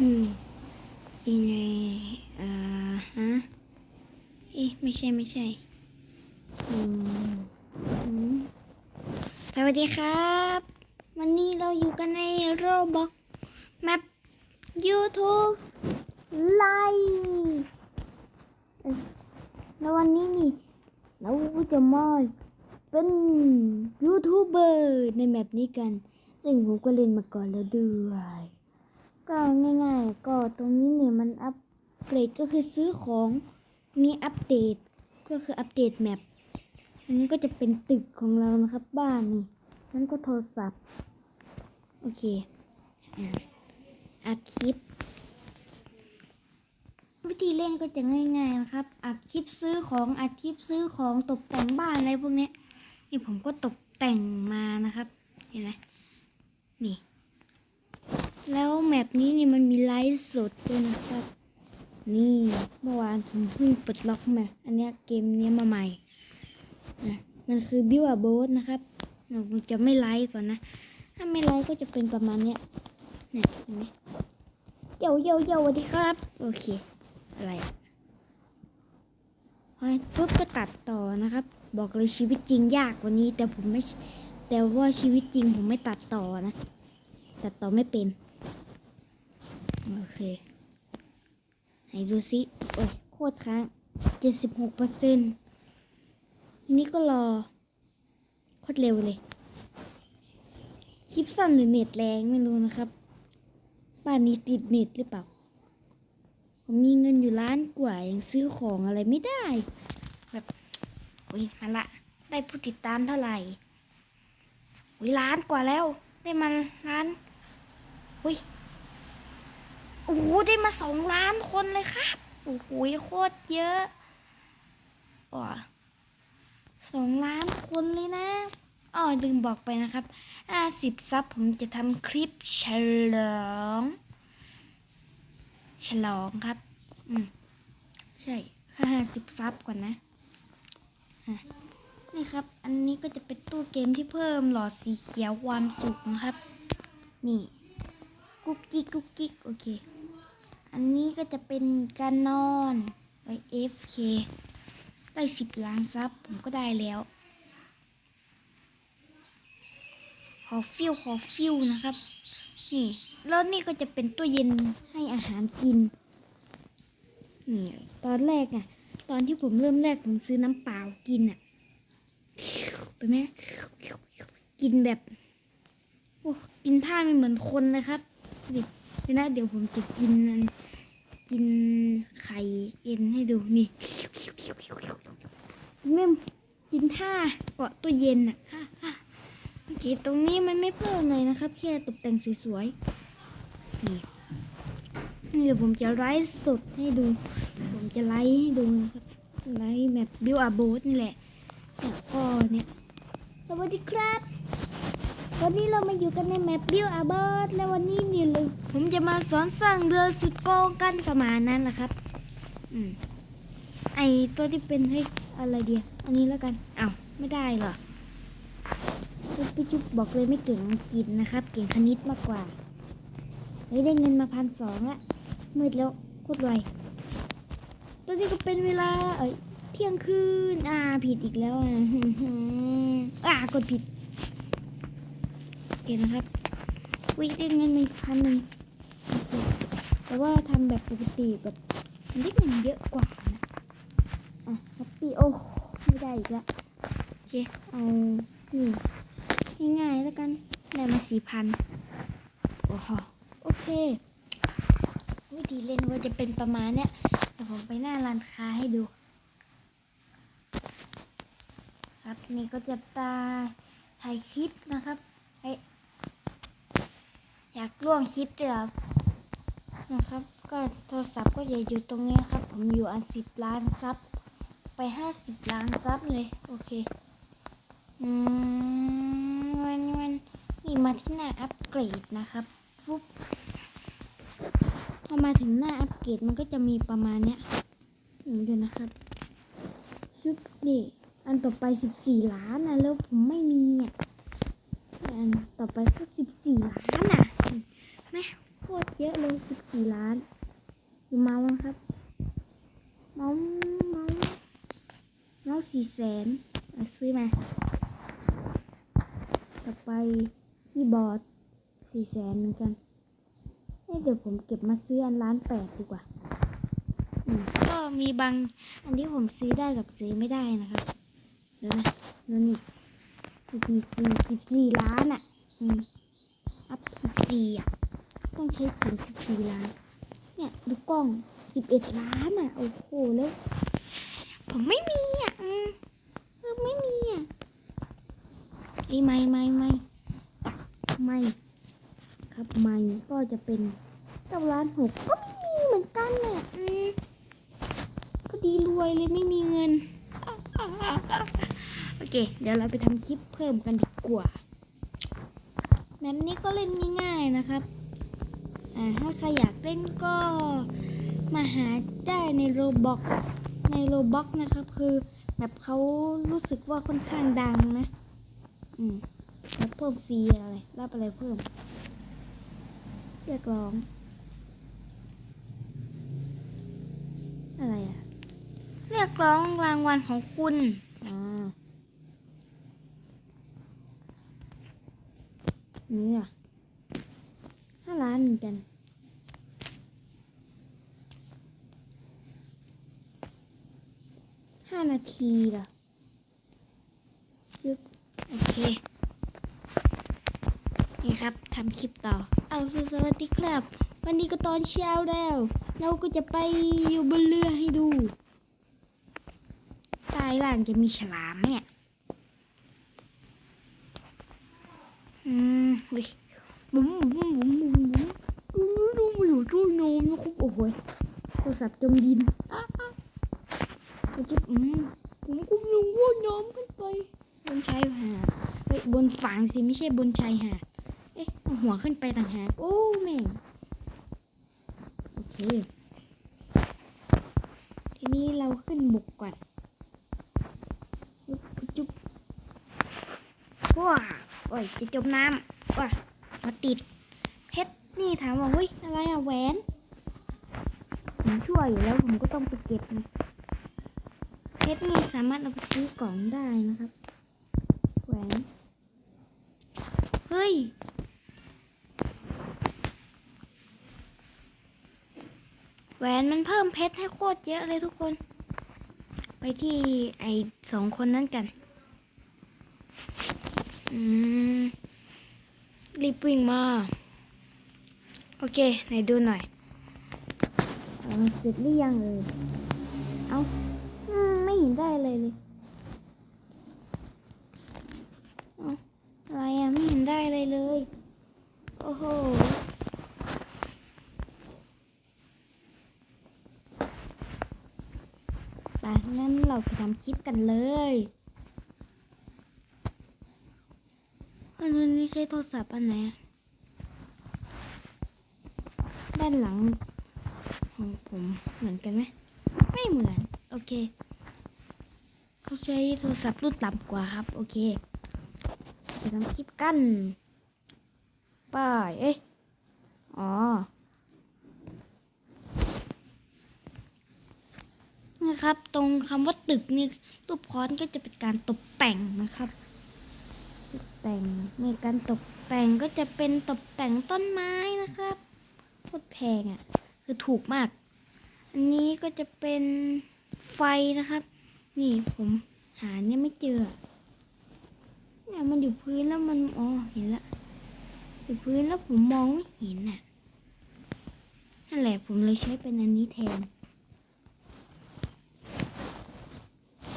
อืมยังไงเอ่อฮะ เอ๊ะ ไม่ใช่ไม่ใช่อืมอืมสวัสดีครับ วันนี้เราอยู่กันในโรบอกแมป YouTube ไลฟ์แล้ววันนี้นี่ เราจะมาเป็นยูทูบเบอร์ในแมปนี้กัน ซึ่งผมก็เล่นมาก่อนแล้วด้วย ก็ง่ายๆ ก็ตรงนี้เนี่ยมันอัปเกรดก็คือซื้อของนี่อัปเดตก็คืออัปเดตแมปอันนี้ก็จะเป็นตึกของเรานะครับ บ้านนี่นั่นก็โทรศัพท์ โอเคอัดคลิป วิธีเล่นก็จะง่ายๆนะครับอัดคลิปซื้อของอัดคลิปซื้อของตกแต่งบ้านอะไรพวกนี้นี่ผมก็ตกแต่งมานะครับ เห็นไหมนี่ แล้วแมปนี้นี่มันมีไลฟ์สดด้วยนะครับ นี่เมื่อวานผมเพิ่งปลดล็อกมา อันนี้เกมเนี้ยมาใหม่นะมันคือบิวอาโบสนะครับเดี๋ยวผมจะไม่ไลฟ์ก่อนนะ ถ้าไม่ไลฟ์ก็จะเป็นประมาณเนี้ยนี่เห็นไหมเยวเยวเยวสวัสดีครับ โอเค อะไรอะพอปุ๊บก็ตัดต่อนะครับ บอกเลยชีวิตจริงยากกว่านี้ แต่ผมไม่แต่ว่าชีวิตจริงผมไม่ตัดต่อนะ ตัดต่อไม่เป็น โอเคไหนดูซิโอ้ยโคตรค้างเจ็ดสิบหกเปอร์เซ็นต์นี่ก็รอ โคตรเร็วเลย คลิปสั้นหรือเน็ตแรงไม่รู้นะครับบ้านนี้ติดเน็ตหรือเปล่า ผมมีเงินอยู่ล้านกว่ายังซื้อของอะไรไม่ได้ แบบอุ้ยมาละ ได้ผู้ติดตามเท่าไหร่อุ้ยล้านกว่าแล้ว ได้มันล้านอุ้ย โอ้โหได้มาสองล้านคนเลยครับ โอ้โหโคตรเยอะว้าสองล้านคนเลยนะอ๋อลืมบอกไปนะครับห้าสิบซับผมจะทำคลิปฉลอง ฉลองครับ อืม ใช่ห้าสิบซับก่อนนะอะนี่ครับ อันนี้ก็จะเป็นตู้เกมที่เพิ่มหลอดสีเขียวความสุขนะครับ นี่ กุ๊กกิ๊กกุ๊กกิ๊กโอเค อันนี้ก็จะเป็นการนอนไอ FK ได้สิบล้านซับผมก็ได้แล้ว ขอฟิวขอฟิวนะครับ นี่ แล้วนี่ก็จะเป็นตู้เย็นให้อาหารกิน นี่ ตอนแรกอะตอนที่ผมเริ่มแรกผมซื้อน้ำเปล่ากินอะไปไหมกินแบบ โอ้ กินท่าไม่เหมือนคนเลยครับดิ ดี๋ยวนะเดี๋ยวผมจะกินกินไข่เอ็นให้ดูนี่แม่กินท่าเกาะตัวเย็นอะโอเคตรงนี้มันไม่เพิ่มเลยนะครับ แค่ตกแต่งสวยๆนี่นี่เดี๋ยวผมจะไลฟ์สดให้ดู ผมจะไลฟ์ให้ดูนะครับไลฟ์แบบบิวอาโบสนี่แหละแล้วก็เนี่ยสวัสดีครับ วันนี้เรามาอยู่กันในแมปบิวอาเบิร์ดและวันนี้นี่เลยผมจะมาสอนสร้างเรือสุดโกงกันประมาณนั้นแหละครับ อืมไอตัวที่เป็นให้อะไรเดียอันนี้แล้วกันอ้าวไม่ได้เหรอจุ๊บจุ๊บบอกเลยไม่เก่งอังกฤษนะครับ เก่งคณิตมากกว่าเฮ้ยได้เงินมาพันสองละมืดแล้วโคตรไวตัวนี้ก็เป็นเวลาเอ้ยเที่ยงคืนอ่าผิดอีกแล้วอะอ่ากดผิดโอ เคนะครับ วิได้เงินมาอีกพันหนึ่งแต่ว่าทำแบบปกติแบบนได้เงินเยอะกว่านะอะแฮปปี้โอ้ไม่ได้อีกล้วโอเคเอานี่ง่ายๆแล้วกันได้มาสี่พันโอ้โหโอเค วิธีเล่นก็จะเป็นประมาณเนี้ยเดี๋ยวผมไปหน้าร้านค้าให้ดูครับนี่ก็จะตาถ่ายคลิปนะครับไอ อยากร่วมคลิปด้วยครับนะครับ ก็โทรศัพท์ก็อย่าอยู่ตรงนี้ครับ ผมอยู่อันสิบล้านซับไปห้าสิบล้านซับเลย โอเคอืมวันวันนี่มาที่หน้าอัปเกรดนะครับปุ๊บพอมาถึงหน้าอัปเกรดมันก็จะมีประมาณเนี้ยอย่างเดียวนะครับชุบนี่อันต่อไปสิบสี่ล้านนะแล้วผมไม่มีอะอันต่อไปก็สิบสี่ล้านอะ แม่โคตรเยอะเลยสิบสี่ล้านดูเมาส์ครับ เมาส์เมาส์เมาส์สี่แสนซื้อมา ต่อไปคีย์บอร์ดสี่แสนเหมือนกันเอ้เดี๋ยวผมเก็บมาซื้ออันล้านแปดดีกว่า ก็มีบางอันที่ผมซื้อได้กับซื้อไม่ได้นะครับเดี๋ยวนะแล้วนี่สิบสี่สิบสี่ล้านอะ อืมอัพพีซีอะ ต้องใช้ถึงสิบสี่ล้าน เนี่ยดูกล้องสิบเอ็ดล้านอะ โอ้โหแล้วผมไม่มีอะอืมเออไม่มีอะไอ้ไม่ไม่ไม่ไม่ครับไม่ก็จะเป็นเก้าล้านหกก็ไม่มีเหมือนกันน่ะอืมก็ดีรวยเลยไม่มีเงิน โอเค เดี๋ยวเราไปทำคลิปเพิ่มกันดีกว่าแบบนี้ก็เล่นง่ายๆนะครับ ถ้าใครอยากเล่นก็มาหาได้ในโรบอกในโรบอกนะครับ คือแบบเขารู้สึกว่าค่อนข้างดังนะ อืมแล้วเพิ่มฟรีอะไรรับอะไรเพิ่ม เรียกร้อง อะไรอะเรียกร้องรางวัลของคุณอ่านี่อะ ห้าล้านเหมือนกัน ห้านาทีเหรอยึบโอเค นี่ครับทำคลิปต่อ เอาสวัสดีครับ วันนี้ก็ตอนเช้าแล้ว เราก็จะไปอยู่บนเรือให้ดูใต้ล่างจะมีฉลามเนี่ย อืมดิ บุ๋มบุ๋มบุ๋มบุ๋มบุ๋มบุ๋มดูมาอยู่ตู้นมนะครับโอ้โหยโทรศัพท์จมดินอะอะผมจะอืมผมกำลังว่ายน้ำขึ้นไป บนชายหาดเฮ้ยบนฝั่งสิไม่ใช่บนชายหาดเอ๊ะหัวขึ้นไปต่างหากโอ้แม่งโอเค ทีนี้เราขึ้นบกก่อนจุ๊บจุ๊บว้าโอ้ยจะจมน้ำว้า มาติดเพชรนี่ถามว่าเฮ้ยอะไรอะแหวน ผมช่วยอยู่แล้วผมก็ต้องไปเก็บนะเพชรนี่สามารถเอาไปซื้อกล่องได้นะครับ แหวน เฮ้ยแหวนมันเพิ่มเพชรให้โคตรเยอะเลยทุกคน ไปที่ไอสองคนนั้นกัน อืม รีบวิ่งมา โอเคไหนดูหน่อยเสร็จหรือยังเอ่ยเอาอืมไม่เห็นได้เลยเลยอะไรอะไม่เห็นได้เลยเลย โอ้โหไปงั้นเราไปทำคลิปกันเลยอันนี้ใช้โทรศัพท์อันไหนด้านหลังของผมเหมือนกันไหมไม่เหมือน โอเค เขาใช้โทรศัพท์รุ่นต่ำกว่าครับ โอเคไปทำคลิปกันป้ายเอ๊ะอ๋อนะครับ ตรงคำว่าตึกนี่รูปพรก็จะเป็นการตกแต่งนะครับ แต่งในการตกแต่งก็จะเป็นตกแต่งต้นไม้นะครับโคตรแพงอะ่ะ คือถูกมาก อันนี้ก็จะเป็นไฟนะครับ นี่ผมหาเนี่ยไม่เจอเนี่ยมันอยู่พื้นแล้วมันอ๋อเห็นละอยู่พื้นแล้วผมมองไม่เห็นอะนั่นแหละผมเลยใช้เป็นอันนี้แทน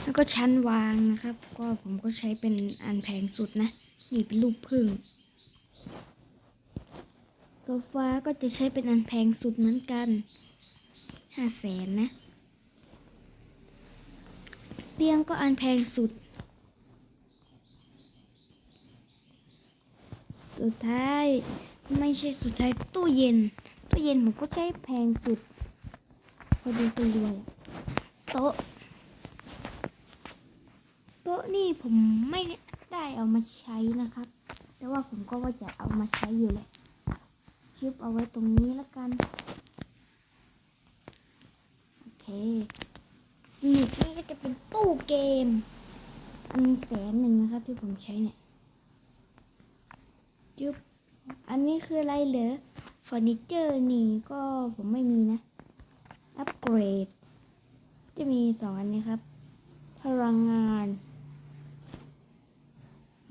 แล้วก็ชั้นวางนะครับ ก็ผมก็ใช้เป็นอันแพงสุดนะ นี่เป็นรูปพึ่งโซฟาก็จะใช้เป็นอันแพงสุดเหมือนกันห้าแสนนะ เตียงก็อันแพงสุด สุดท้ายไม่ใช่สุดท้ายตู้เย็น ตู้เย็นผมก็ใช้แพงสุดพอดีไปรวยโต๊ะโต๊ะนี่ผมไม่ ได้เอามาใช้นะครับ แต่ว่าผมก็ว่าจะเอามาใช้อยู่แหละใยึบเอาไว้ตรงนี้แล้วกัน โอเคสนิทนี่ก็จะเป็นตู้เกมอันแสนหนึ่งนะครับที่ผมใช้เนี่ยจุ๊บอันนี้คืออะไรเหรอเฟอร์นิเจอร์นี่ก็ผมไม่มีนะ อัปเกรด จะมีสองอันนี้ครับ พลังงาน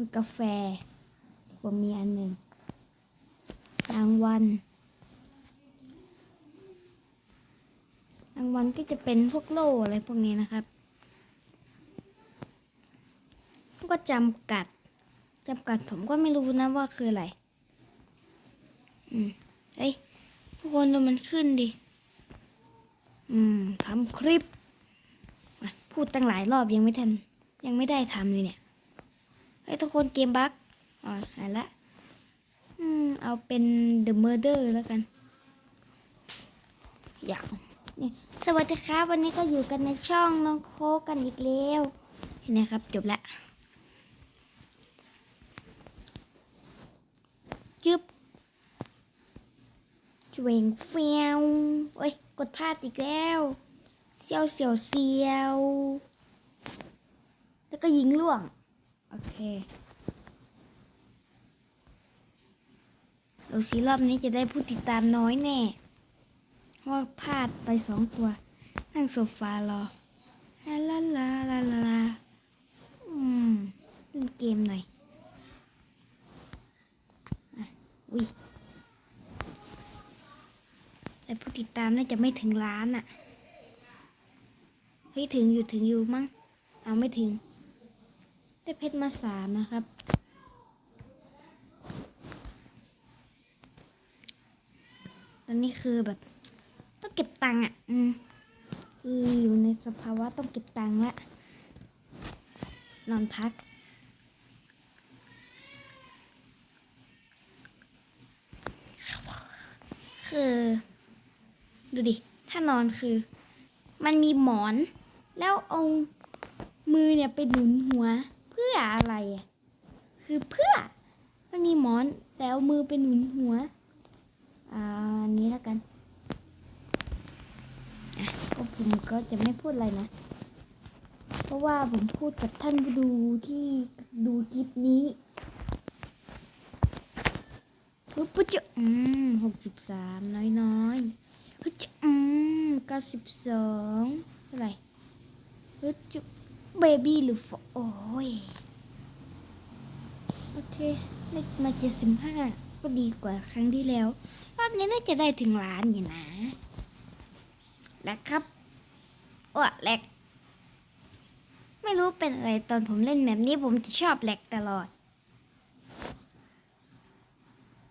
คือกาแฟ ผมมีอันหนึ่งรางวัลรางวัลก็จะเป็นพวกโล่อะไรพวกนี้นะครับ ก็จำกัดจำกัดผมก็ไม่รู้นะว่าคืออะไร อืมเฮ้ยทุกคนดูมันขึ้นดิ อืมทำคลิป พูดตั้งหลายรอบยังไม่ทัน ยังไม่ได้ทำเลยเนี่ย เฮ้ยทุกคนเกมบั๊กอ๋อหายละ อืม เอาเป็น The Murder แล้วกัน อยากนี่สวัสดีครับ วันนี้ก็อยู่กันในช่องน้องโคกันอีกแล้วเห็นไหมครับ จบละจึ๊บจวงเฟียวโอ้ย กดพลาดอีกแล้วเซียวเซียวเซียว แล้วก็ยิงล่วง โอเคเราสีรอบนี้จะได้ผู้ติดตามน้อยแน่ว่าพลาดไปสองตัว นั่งโซฟารอลาลาลาลาลาอืมเล่นเกมหน่อยอุ้ยแต่ผู้ติดตามน่าจะไม่ถึงล้านอะ่ะ เฮ้ย ถึงอยู่ถึงอยู่มั้ง เอาไม่ถึง ได้เพชรมาสามนะครับ ตอนนี้คือแบบ ต้องเก็บตังค์อะ อืมคืออยู่ในสภาวะต้องเก็บตังค์ละ นอนพักคือดูดิ ถ้านอนคือ มันมีหมอน แล้วเอามือเนี่ยไปหนุนหัว พื่ออะไรอะคือเพื่อ มันมีหมอนแต่เอามือไปหนุนหัว อ่านี้แล้วกันอะก็ผมก็จะไม่พูดอะไรนะ เพราะว่าผมพูดกับท่านผู้ดูที่ดูคลิปนี้ปุ๊บปุ๊บจะอืมหกสิบสามน้อยน้อยปุ๊บจะอืมเก้าสิบสองเท่าไหร่ปุ๊บจะเบบี้หรือโอ้ย โอเคเลขมาเจ็ดสิบห้าก็ดีกว่าครั้งที่แล้ว รอบนี้น่าจะได้ถึงล้านอยู่นะแหลกครับอ้วแหลก ไม่รู้เป็นอะไรตอนผมเล่นแบบนี้ผมจะชอบแหลกตลอด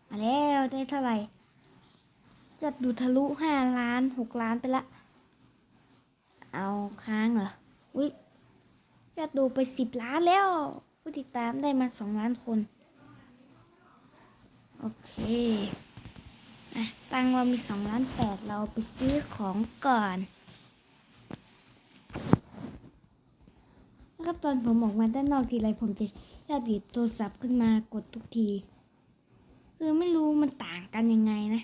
มาแล้วได้เท่าไหร่จอดดูทะลุห้าล้านหกล้านไปละ เอาค้างเหรอ อุ้ยยอดดูไปสิบล้านแล้ว ผู้ติดตามได้มาสองล้านคน โอเคอะตังเรามีสองล้านแปดเราไปซื้อของก่อนนะครับตอนผมออกมาด้านนอกทีไรผมจะชอบหยิบโทรศัพท์ขึ้นมากดทุกที คือไม่รู้มันต่างกันยังไงนะ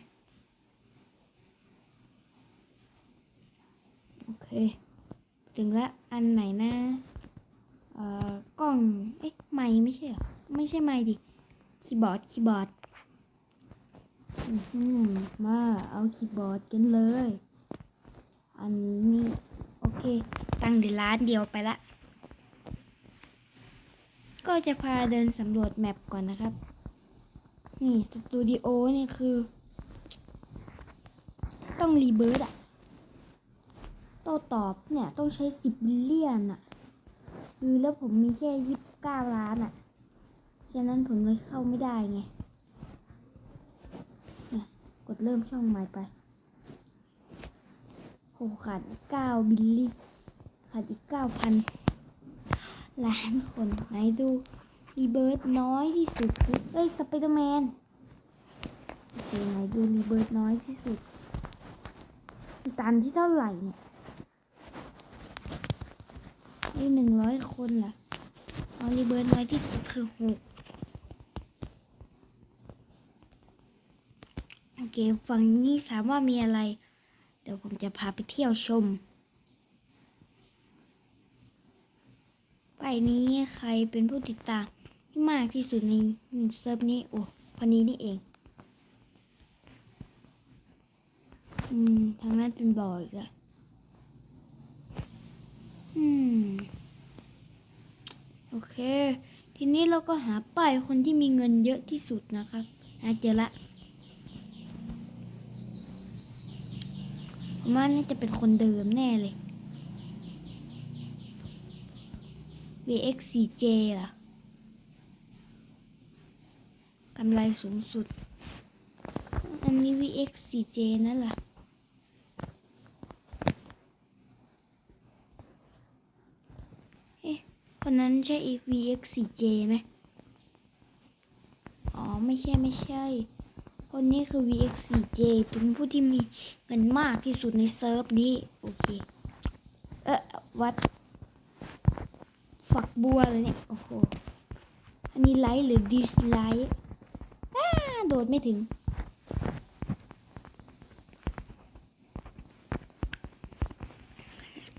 โอเค ถึงละอันไหนนะ เอ่อกล้อง เอ๊ะไม่ไม่ใช่หรอ ไม่ใช่ไม่ดิ คีย์บอร์ด คีย์บอร์ดอือหือมาเอาคีย์บอร์ดกันเลย อันนี้นี่โอเค ตั้งเดี๋ยวร้านเดียวไปละ ก็จะพาเดินสำรวจแมปก่อนนะครับ นี่สตูดิโอนี่คือ ต้องรีเบิร์ดอะโต้ตอบเนี่ย ต้องใช้สิบบิเลียนอะ คือแล้วผมมีแค่ยี่สิบเก้าล้านอะฉะนั้นผมเลยเข้าไม่ได้ไงกดเริ่มช่องใหม่ไปโหขาดอีกเก้าบิลลี่ ขาดอีกเก้าพันล้านคนไหนดูรีเบิร์ดน้อยที่สุดคือเอ้ยสไปเดอร์แมนโอเคไหนดูรีเบิร์ดน้อยที่สุดตันที่เท่าไหร่เนี่ยนี่หนึ่ง อยคนเหรอเอารีเบิร์ดน้อยที่สุดคือหกโอเค ฝั่งนี้ถามว่ามีอะไร เดี๋ยวผมจะพาไปเที่ยวชมไปนี้ใครเป็นผู้ติดตามที่มากที่สุดในเซิร์ฟนี้ โอ้คนนี้นี่เอง อืม ทางนั้นเป็นบ่ออีกอะอืม โอเค ทีนี้เราก็หาป้ายคนที่มีเงินเยอะที่สุดนะครับหาเจอละผมว่าน่าจะเป็นคนเดิมแน่เลย VX4J เหรอกำไรสูงสุด อันนี้ VX4J นั่นแหละ เอ๊ะ ค นั้นใช่ VX4J ไหมอ๋อ ไม่ใช่ไม่ใช่ คนนี้คือ VX4J เป็นผู้ที่มีเงินมากที่สุดในเซิร์ฟนี้ โอเค เออวัด ฝักบัวเลยเนี่ย โอ้โห อันนี้ไลท์หรือดิสไลท์อ้าโดดไม่ถึง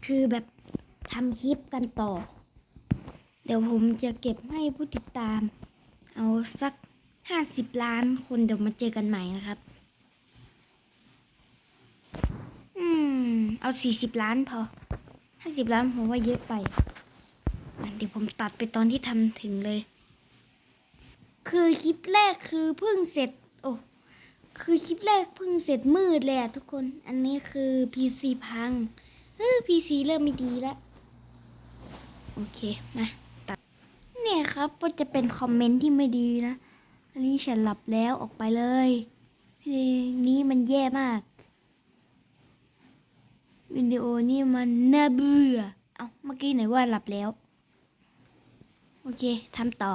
คือแบบทำคลิปกันต่อ เดี๋ยวผมจะเก็บให้ผู้ติดตาม เอาสักห้าสิบล้านคนเดี๋ยวมาเจอกันใหม่นะครับ อืม เอาสี่สิบล้านพอห้าสิบล้านผมว่าเยอะไป เดี๋ยวผมตัดไปตอนที่ทำถึงเลย คือคลิปแรกคือเพิ่งเสร็จ โอ้ คือคลิปแรกเพิ่งเสร็จมืดเลยอะทุกคน อันนี้คือ PC พัง เออ PC เริ่มไม่ดีแล้ว โอเค มา ครับก็จะเป็นคอมเมนต์ที่ไม่ดีนะ อันนี้ฉันหลับแล้วออกไปเลยเพลงนี้มันแย่มาก วิดีโอนี่มันน่าเบื่อ เอาเมื่อกี้ไหนว่าหลับแล้ว โอเคทำต่อ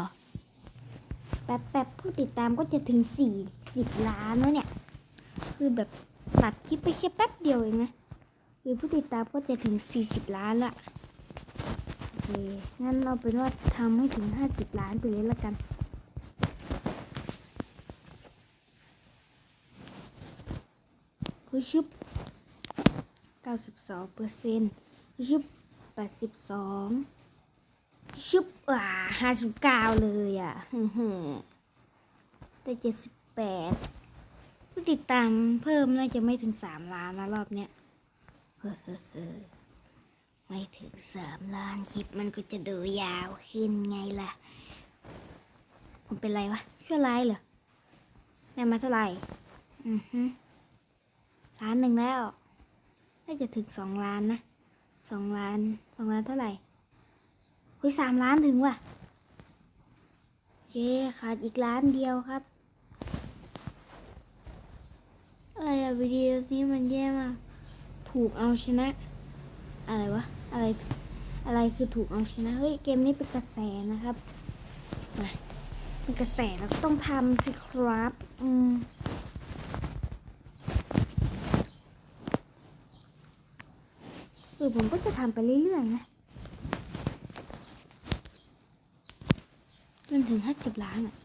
แป๊บแป๊บผู้ติดตามก็จะถึงสี่สิบล้านแล้วเนี่ย คือแบบตัดคลิปไปแค่แป๊บเดียวเองนะ คือผู้ติดตามก็จะถึงสี่สิบล้านละ งั้นเราเป็นว่าทำให้ถึงห้าสิบล้านไปเลยละกันคือชุบเก้าสิบสองเปอร์เซ็นต์ชุบแปดสิบสองชุบอ่าห้าสิบเก้าเลยอะฮึ่มๆแต่เจ็ดสิบแปดผู้ติดตามเพิ่มน่าจะไม่ถึงสามล้านนะรอบเนี้ยเฮ้อ ไม่ถึงสามล้านคลิปมันก็จะดูยาวขึ้นไงล่ะมันเป็นไรวะชั่วร้ายเหรอได้มาเท่าไหร่ อือฮึล้านหนึ่งแล้ว น่าจะถึงสองล้านนะสองล้านสองล้านเท่าไหร่คุยสามล้านถึงว่ะโอเคขาดอีกล้านเดียวครับอะไรอะวิดีโอนี้มันแย่มาก ถูกเอาชนะ อะไรวะ อะไรอะไรคือถูกเอาชนะเฮ้ยเกมนี้เป็นกระแสนะครับมาเป็นกระแสแล้วก็ต้องทำสิครับอืมคือผมก็จะทำไปเรื่อยๆนะจนถึงห้าสิบล้านอะ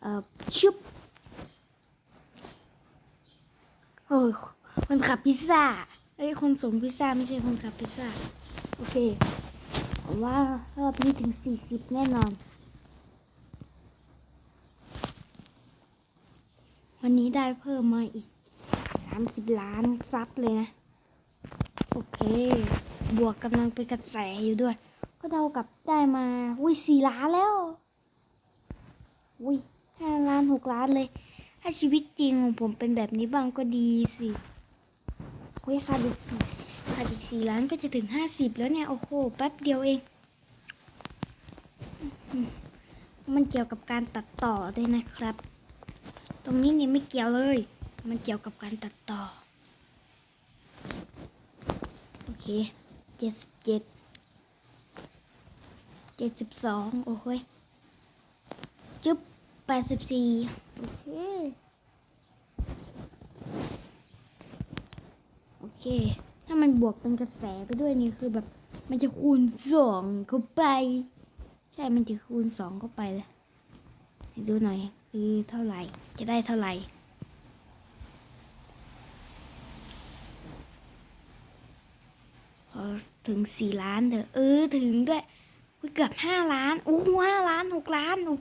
เอ่อชุบโอ้ย คนขับพิซซ่าเอ้คนส่งพิซซ่าไม่ใช่คนขับพิซซ่า โอเคผมว่ารอบนี้ถึงสี่สิบแน่นอน วันนี้ได้เพิ่มมาอีกสามสิบล้านซับเลยนะ โอเค บวกกำลังเป็นกระแสอยู่ด้วย ก็เท่ากับได้มาอุ้ยสี่ล้านแล้วอุ้ยห้าล้านหกล้านเลย ถ้าชีวิตจริงของผมเป็นแบบนี้บ้างก็ดีสิ เฮ้ยขาดอีกสี่ขาดอีกสี่ล้านก็จะถึงห้าสิบแล้วเนี่ย โอ้โห แป๊บเดียวเอง มันเกี่ยวกับการตัดต่อด้วยนะครับ ตรงนี้เนี่ยไม่เกี่ยวเลย มันเกี่ยวกับการตัดต่อ โอเคเจ็ดสิบเจ็ดเจ็ดสิบสองโอ้ยจุ๊บแปดสิบสี่โอเค โอ เค ถ้ามันบวกเป็นกระแสไปด้วยนี่คือแบบ มันจะคูณสองเข้าไป ใช่ มันจะคูณสองเข้าไปเลยให้ดูหน่อยคือเท่าไหร่ จะได้เท่าไหร่พอถึงสี่ล้านเถอะเออถึงด้วยอุ้ยเกือบห้าล้านโอ้ห้าล้านหกล้านโอ้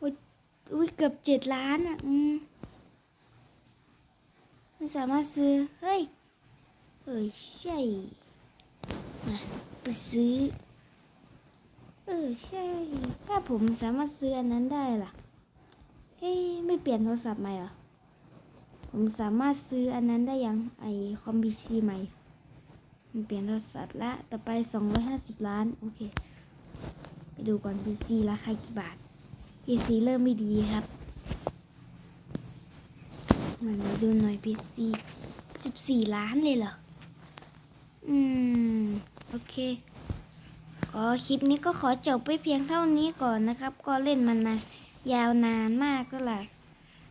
อุ้ยอุ้ยเกือบเจ็ดล้านอะ อืมไม่สามารถซื้อ เฮ้ย เอ้ยใช่มาไปซื้อ เออใช่ ถ้าผมสามารถซื้ออันนั้นได้ล่ะ เฮ้ยไม่เปลี่ยนโทรศัพท์ใหม่เหรอ ผมสามารถซื้ออันนั้นได้ยังไอคอมบีซีใหม่มันเปลี่ยนโทรศัพท์ละ ต่อไป 250 ล้าน โอเค ไปดูก่อน PC ราคากี่บาท PC เริ่มไม่ดีครับมาดูหน่อย PC 14 ล้านเลยเหรอ อืม โอเค ก็คลิปนี้ก็ขอจบไปเพียงเท่านี้ก่อนนะครับ ก็เล่นมันมายาวนานมากก็แหละ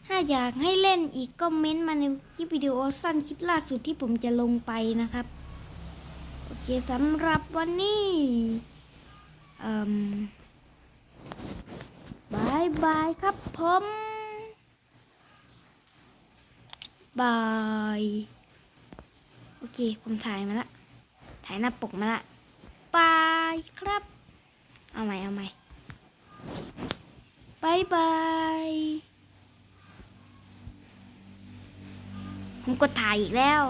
ถ้าอยากให้เล่นอีกก็เม้นมาในคลิปวิดีโอสั้นคลิปล่าสุดที่ผมจะลงไปนะครับ โอเคสำหรับวันนี้อ่มบายบายครับผมบาย โอเค ผมถ่ายมาละ ถ่ายหน้าปกมาละบายครับ เอาใหม่เอาใหม่บายบายผมกดถ่ายอีกแล้ว